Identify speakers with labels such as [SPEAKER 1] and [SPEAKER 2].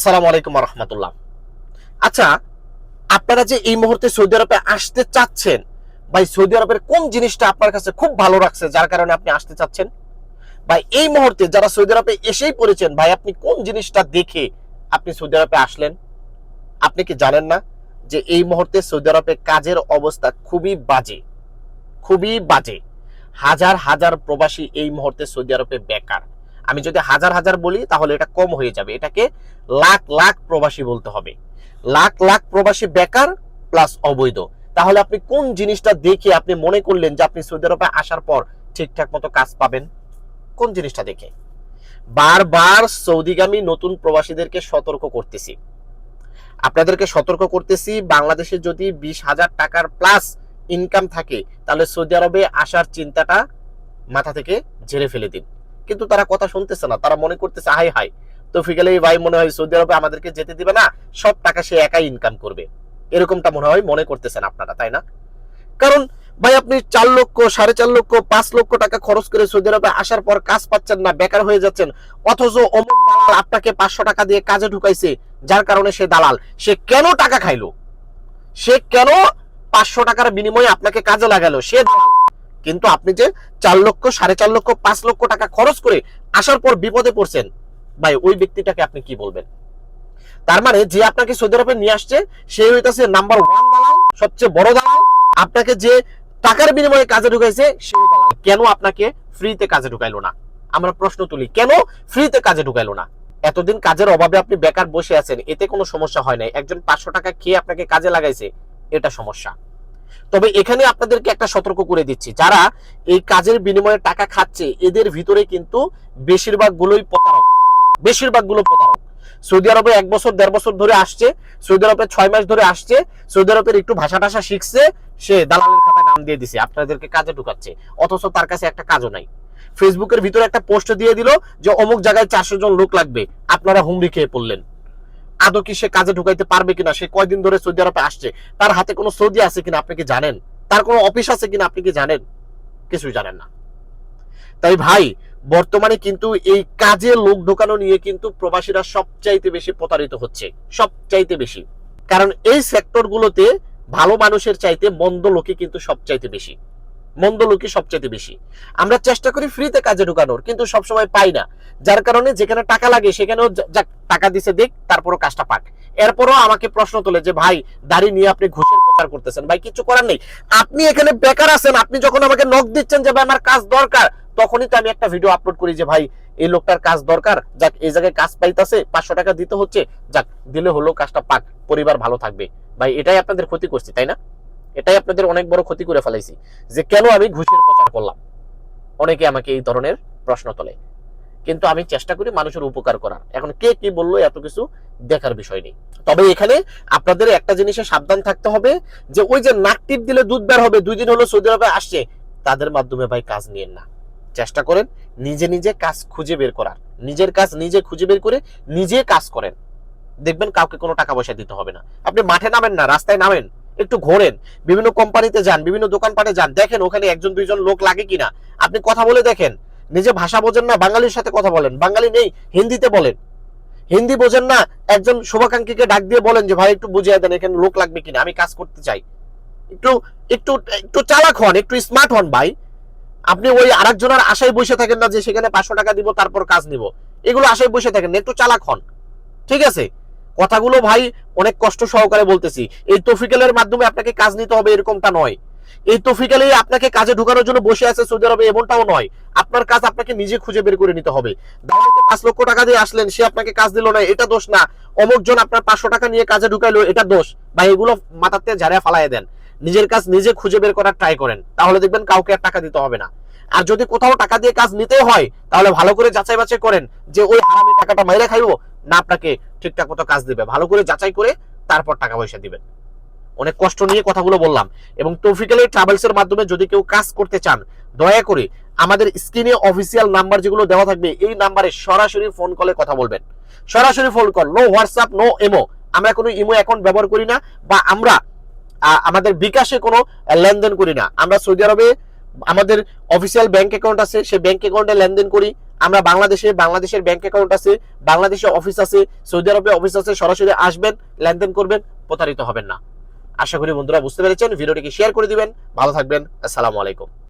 [SPEAKER 1] আসসালামু আলাইকুম রহমতুল্লাহ। আচ্ছা আপনারা যে এই মুহূর্তে সৌদি আরবে আসতে চাচ্ছেন, ভাই সৌদি আরবের কোন জিনিসটা আপনার কাছে খুব ভালো রাখছে যার কারণে আপনি আসতে চাচ্ছেন? ভাই, এই মুহূর্তে যারা সৌদি আরবে এসেই পড়েছেন, ভাই আপনি কোন জিনিসটা দেখে আপনি সৌদি আরবে আসলেন? আপনি কি জানেন না যে এই মুহূর্তে সৌদি আরবে কাজের অবস্থা খুবই বাজে খুবই বাজে। হাজার হাজার প্রবাসী এই মুহূর্তে সৌদি আরবে বেকার। আমি যদি হাজার হাজার বলি, তাহলে এটা কম হয়ে যাবে। এটাকে লাখ লাখ প্রবাসী বলতে হবে। লাখ লাখ প্রবাসী বেকার প্লাস অবৈধ। তাহলে আপনি কোন জিনিসটা দেখে আপনি মনে করলেন যে আপনি সৌদি আরবে আসার পর ঠিকঠাক মতো কাজ পাবেন? কোন জিনিসটা দেখে? বারবার সৌদিগামী নতুন প্রবাসীদেরকে সতর্ক করতেছি। আপনাদেরকে সতর্ক করতেছি, বাংলাদেশে যদি বিশ হাজার টাকার প্লাস ইনকাম থাকে, তাহলে সৌদি আরবে আসার চিন্তাটা মাথা থেকে ঝেড়ে ফেলে দিন। কিন্তু তারা কথা শুনতেছে না, তারা মনে করতেছে হাই হাই তো ফিগালে ভাই মনে হয় সৌদি আরবে আমাদেরকে যেতে দিবে না, সব টাকা সে একাই ইনকাম করবে। এরকমটা মনে হয়, মনে করতেছেন আপনারা, তাই না? কারণ ভাই আপনি চার লক্ষ, সাড়ে চার লক্ষ, পাঁচ লক্ষ টাকা খরচ করে সৌদি আরবে আসার পর কাজ পাচ্ছেন না, বেকার হয়ে যাচ্ছেন, অথচ অমুক দালাল আপনাকে পাঁচশো টাকা দিয়ে কাজে ঢুকাইছে, যার কারণে সে দালাল। সে কেন টাকা খাইলো? সে কেন পাঁচশো টাকার বিনিময়ে আপনাকে কাজে লাগালো? সে দালাল। কিন্তু আপনি যে চার লক্ষ, সাড়ে চার লক্ষ, পাঁচ লক্ষ টাকা খরচ করে আসার পর বিপদে পড়ছেন, ভাই, ওই ব্যক্তিটাকে আপনি কি বলবেন? তার মানে যে আপনাকে সৌদি আরবে নিয়ে আসছে, সে হইতাছে নাম্বার ওয়ান দালাল, সবচেয়ে বড় দালাল। আপনাকে যে টাকার বিনিময়ে কাজে ঢুকাইছে সেই দালাল। কেন আপনাকে ফ্রিতে কাজে ঢুকাইলো না? আমরা প্রশ্ন তুলি, কেন ফ্রিতে কাজে ঢুকাইলো না? এতদিন কাজের অভাবে আপনি বেকার বসে আছেন, এতে কোনো সমস্যা হয় নাই। একজন পাঁচশো টাকা খেয়ে আপনাকে কাজে লাগাইছে, এটা সমস্যা। তবে এখানে আপনাদেরকে একটা সতর্ক করে দিচ্ছি। যারা এই কাজের বিনিময়ে টাকা খাচ্ছে, এদের ভিতরে কিন্তু বেশিরভাগ গুলোই প্রতারক। বেশিরভাগগুলো প্রতারক। সৌদি আরবে এক বছর, দেড় বছর ধরে আসছে, সৌদি আরবে ছয় মাস ধরে আসছে, সৌদি আরবের একটু ভাষা টাষা শিখছে, সে দালালের খাতায় নাম দিয়ে দিছে, আপনাদেরকে কাজে ঢুকাচ্ছে। অথচ তার কাছে একটা কাজও নাই। ফেসবুকের ভিতরে একটা পোস্ট দিয়ে দিল যে, অমুক জায়গায় চারশো জন লোক লাগবে, আপনারা হুমড়ি খেয়ে পড়লেন। আদৌ কি সে কাজে ঢুকাইতে পারবে কিনা? সে কয়দিন ধরে সৌদি আরবে আসছে। তার হাতে কোনো সৌদি আছে কিনা আপনি কি জানেন? তার কোনো অফিস আছে কিনা আপনি কি জানেন? কিছুই জানেন না। তাই ভাই, বর্তমানে কিন্তু এই কাজে লোক ঢোকানো নিয়ে কিন্তু প্রবাসীরা সবচাইতে বেশি প্রতারিত হচ্ছে। সবচাইতে বেশি। কারণ এই সেক্টরগুলোতে ভালো মানুষের চাইতে মন্দ লোকে কিন্তু সবচাইতে বেশি। মন্দ লোকই সবচাইতে বেশি। আমরা চেষ্টা করি ফ্রিতে কাজে ঢুকানোর, কিন্তু সবসময় পাই না। যার কারণে যেখানে টাকা লাগে সেখানেও যাক, টাকা দিছে দেখ, তারপরও কাজটা পাক। এরপরও আমাকে প্রশ্ন তোলে যে, ভাই, দাড়ি নিয়ে আপনি ঘুষের প্রচার করতেছেন। ভাই, কিছু করার নেই। আপনি এখানে বেকার আছেন। আপনি যখন আমাকে নক দিচ্ছেন যে, ভাই, আমার কাজ দরকার, তখনই তো আমি একটা ভিডিও আপলোড করি যে, ভাই, এই লোকটার কাজ দরকার। যাক, এই জায়গায় কাজ পাইতাছে, পাঁচশো টাকা দিতে হচ্ছে। যাক, দিলে হলো, কাজটা পাক। পরিবার ভালো থাকবে। ভাই, এটাই আপনাদের ক্ষতি করছি, তাই না? এটাই আপনাদের অনেক বড় ক্ষতি করে ফেলাইছি, যে কেন আমি ঘুষের প্রচার করলাম? অনেকে আমাকে এই ধরনের প্রশ্ন তোলে। কিন্তু আমি চেষ্টা করি মানুষের উপকার করার। এখন কে কি বলল এত কিছু দেখার বিষয় নেই। তবে এখানে আপনাদের একটা জিনিসে সাবধান থাকতে হবে, যে ওই যে নাক টিপ দিলে দুধ বের হবে, দুই দিন হলো সৌদি আরবে আসছে, তাদের মাধ্যমে ভাই কাজ নিয়েন না। চেষ্টা করেন নিজে নিজে কাজ খুঁজে বের করার। নিজের কাজ নিজে খুঁজে বের করে নিজে কাজ করেন। দেখবেন কাউকে কোনো টাকা পয়সা দিতে হবে না। আপনি মাঠে নামেন না, রাস্তায় নামেন। একটু ঘোরেন। বিভিন্ন কোম্পানিতে যান, বিভিন্ন দোকানপাটে যান, দেখেন ওখানে একজন, দুইজন লোক লাগে কিনা। আপনি কথা বলে দেখেন। নিজে ভাষা বোঝেন না, বাঙালির সাথে কথা বলেন। বাঙালি নেই, হিন্দিতে বলেন। হিন্দি বোঝেন না, একজন শুভাকাঙ্ক্ষীকে ডাক দিয়ে বলেন যে, ভাই, একটু বুঝিয়ে দেন এখানে লোক লাগবে কিনা, আমি কাজ করতে চাই। একটু একটু একটু চালাক হন, একটু স্মার্ট হন ভাই। আপনি ওই আরেকজনের আশায় বসে থাকেন না যে, সেখানে পাঁচশো টাকা দিব, তারপর কাজ নিব। এগুলো আশায় বসে থাকেন একটু চালাক হন। ঠিক আছে? কথাগুলো ভাই অনেক কষ্ট সহকারে বলতেছি। এই তফিকেলের মাধ্যমে আপনাকে কাজ নিতে হবে এরকমটা নয়। এই তফিকালে আপনাকে কাজে ঢুকানোর জন্য বসে আছে সৌদি আরবে এমনটাও নয়। আপনার কাজ আপনাকে নিজে খুঁজে বের করে নিতে হবে। দালালকে পাঁচ লক্ষ টাকা দিয়ে আসলেন, সে আপনাকে কাজ দিল না, এটা দোষ না। অমুক জন আপনার পাঁচশো টাকা নিয়ে কাজে ঢুকাইলো, এটা দোষ। বা এগুলো মাথাতে ঝাড়িয়ে ফালাই দেন। নিজের কাজ নিজে খুঁজে বের করার ট্রাই করেন। তাহলে দেখবেন কাউকে আর টাকা দিতে হবে না। আর যদি কোথাও টাকা দিয়ে কাজ নিতে হয়, তাহলে ভালো করে যাচাই বাছাই করেন যে ওই হারামি টাকাটা মাইরে খাইবো না আপনাকে ঠিকঠাক মতো কাজ দিবে। ভালো করে যাচাই করে তারপর টাকা পয়সা দিবেন। অনেক কষ্ট নিয়ে কথাগুলো বললাম এবং ট্রফিক্যালি ট্রাভেলস এর মাধ্যমে যদি কেউ কাজ করতে চান, দয়া করে আমাদের স্ক্রিনে অফিসিয়াল নাম্বার যেগুলো দেওয়া থাকবে, এই নাম্বারে সরাসরি ফোন কলে কথা বলবেন। সরাসরি phone call no WhatsApp no imo আমরা কোনো ইমো অ্যাকাউন্ট ব্যবহার করি না বা আমরা আমাদের বিকাশে কোনো লেনদেন করি না। আমরা সৌদি আরবে আমাদের অফিসিয়াল ব্যাংক অ্যাকাউন্ট আছে, সেই ব্যাংক অ্যাকাউন্টে লেনদেন করি। আমরা বাংলাদেশে, বাংলাদেশের ব্যাংক অ্যাকাউন্ট আছে, বাংলাদেশে অফিস আছে, সৌদি আরবে অফিস আছে, সরাসরি আসবেন, লেনদেন করবেন, প্রতারিত হবেন না। আশা করি বন্ধুরা বুঝতে পেরেছেন, ভিডিওটিকে শেয়ার করে দিবেন, ভালো থাকবেন, আসসালামু আলাইকুম।